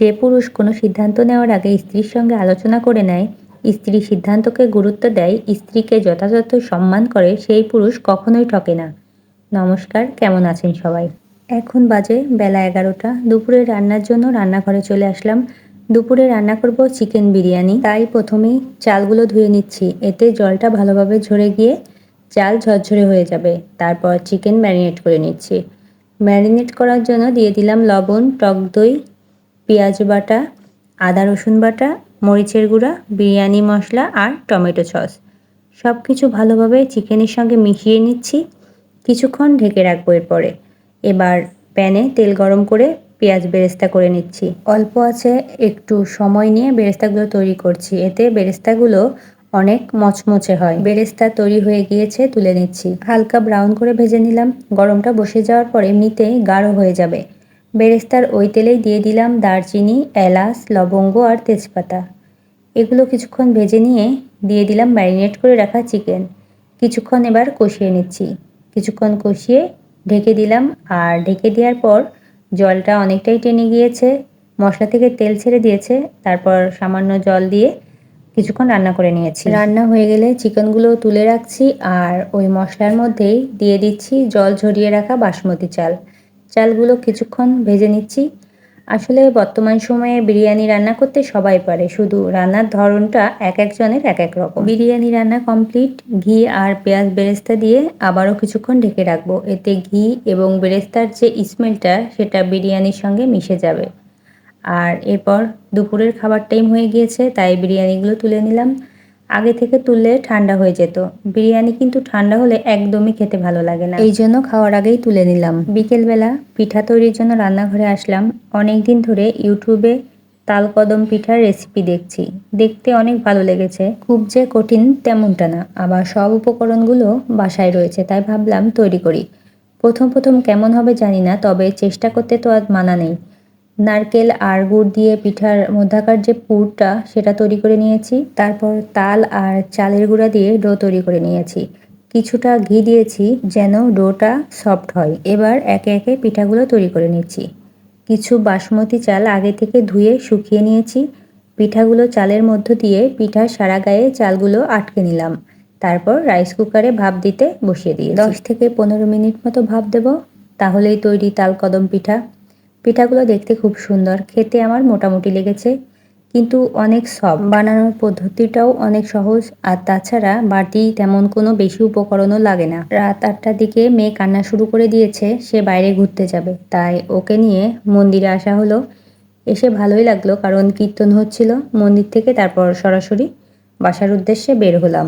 যে পুরুষ কোনো সিদ্ধান্ত নেওয়ার আগে স্ত্রীর সঙ্গে আলোচনা করে নেয়, স্ত্রী সিদ্ধান্তকে গুরুত্ব দেয়, স্ত্রীকে যথাযথ সম্মান করে, সেই পুরুষ কখনোই ঠকে না। নমস্কার, কেমন আছেন সবাই? এখন বাজে বেলা এগারোটা। দুপুরে রান্নার জন্য রান্নাঘরে চলে আসলাম। দুপুরে রান্না করব চিকেন বিরিয়ানি। তাই প্রথমেই চালগুলো ধুয়ে নিচ্ছি। এতে জলটা ভালোভাবে ঝরে গিয়ে চাল ঝরঝরে হয়ে যাবে। তারপর চিকেন ম্যারিনেট করে নিচ্ছি। ম্যারিনেট করার জন্য দিয়ে দিলাম লবণ, টক দই পেঁয়াজ বাটা, আদা রসুন বাটা, মরিচের গুঁড়া, বিরিয়ানি মশলা আর টমেটো সস। সব কিছু ভালোভাবে চিকেনের সঙ্গে মিশিয়ে নিচ্ছি। কিছুক্ষণ ঢেকে রাখব এরপরে। এবার প্যানে তেল গরম করে পেঁয়াজ বেরেস্তা করে নিচ্ছি। অল্প আছে একটু সময় নিয়ে বেরেস্তাগুলো তৈরি করছি। এতে বেরেস্তাগুলো অনেক মচমচে হয়। বেরেস্তা তৈরি হয়ে গিয়েছে, তুলে নিচ্ছি। হালকা ব্রাউন করে ভেজে নিলাম। গরমটা বসে যাওয়ার পর এমনিতেই গাঢ় হয়ে যাবে। বেরেস্তার ওই তেলেই দিয়ে দিলাম দারচিনি, এলাচ, লবঙ্গ আর তেজপাতা। এগুলো কিছুক্ষণ ভেজে নিয়ে দিয়ে দিলাম ম্যারিনেট করে রাখা চিকেন। কিছুক্ষণ এবার কষিয়ে নিচ্ছি। কিছুক্ষণ কষিয়ে ঢেকে দিলাম আর ঢেকে দেওয়ার পর জলটা অনেকটাই টেনে গিয়েছে। মশলা থেকে তেল ছেড়ে দিয়েছে। তারপর সামান্য জল দিয়ে কিছুক্ষণ রান্না করে নিয়েছি। রান্না হয়ে গেলে চিকেনগুলো তুলে রাখছি আর ওই মশলার মধ্যেই দিয়ে দিচ্ছি জল ঝরিয়ে রাখা বাসমতি চাল। চালগুলো কিছুক্ষণ ভেজে নিচ্ছি। আসলে বর্তমান সময়ে বিরিয়ানি রান্না করতে সবাই পারে, শুধু রান্নার ধরনটা এক একজনের এক এক রকম। বিরিয়ানি রান্না কমপ্লিট ঘি আর পেঁয়াজ বেরেস্তা দিয়ে আবারও কিছুক্ষণ ঢেকে রাখব। এতে ঘি এবং বেরেস্তার যে স্মেলটা, সেটা বিরিয়ানির সঙ্গে মিশে যাবে। আর এরপর দুপুরের খাবার টাইম হয়ে গিয়েছে, তাই বিরিয়ানিগুলো তুলে নিলাম। আগে থেকে তুললে ঠান্ডা হয়ে যেত। বিরিয়ানি কিন্তু ঠান্ডা হলে একদমই খেতে ভালো লাগে না। এই জন্য খাওয়ার আগেই তুলে নিলাম। বিকেলবেলা পিঠা তৈরির জন্য রান্নাঘরে আসলাম। অনেক দিন ধরে ইউটিউবে তালকদম পিঠার রেসিপি দেখছি। দেখতে অনেক ভালো লেগেছে। খুব যে কঠিন তেমনটা না। আবার সব উপকরণগুলো বাসায় রয়েছে, তাই ভাবলাম তৈরি করি। প্রথম প্রথম কেমন হবে জানি না, তবে চেষ্টা করতে তো আর মানা নেই। নারকেল আর গুড় দিয়ে পিঠার মধ্যাকার যে পুরটা সেটা তৈরি করে নিয়েছি। তারপর তাল আর চালের গুঁড়া দিয়ে ডো তৈরি করে নিয়েছি। কিছুটা ঘি দিয়েছি যেন ডোটা সফট হয়। এবার একে একে পিঠাগুলো তৈরি করে নিচ্ছি। কিছু বাসমতি চাল আগে থেকে ধুয়ে শুকিয়ে নিয়েছি। পিঠাগুলো চালের মধ্য দিয়ে পিঠার সারা গায়ে চালগুলো আটকে নিলাম। তারপর রাইস কুকারে ভাপ দিতে বসিয়ে দিই দশ থেকে পনেরো মিনিট মতো ভাপ দেব। তাহলেই তৈরি তাল কদম পিঠা। পিঠাগুলো দেখতে খুব সুন্দর, খেতে আমার মোটামুটি লেগেছে, কিন্তু অনেক সব বানানোর পদ্ধতিটাও অনেক সহজ, আর তাছাড়া বাড়তি তেমন কোনো বেশি উপকরণও লাগে না। রাত আটটার দিকে মেয়ে কান্না শুরু করে দিয়েছে, সে বাইরে ঘুরতে যাবে। তাই ওকে নিয়ে মন্দিরে আসা হলো। এসে ভালোই লাগল, কারণ কীর্তন হচ্ছিল। মন্দির থেকে তারপর সরাসরি বাসার উদ্দেশ্যে বের হলাম।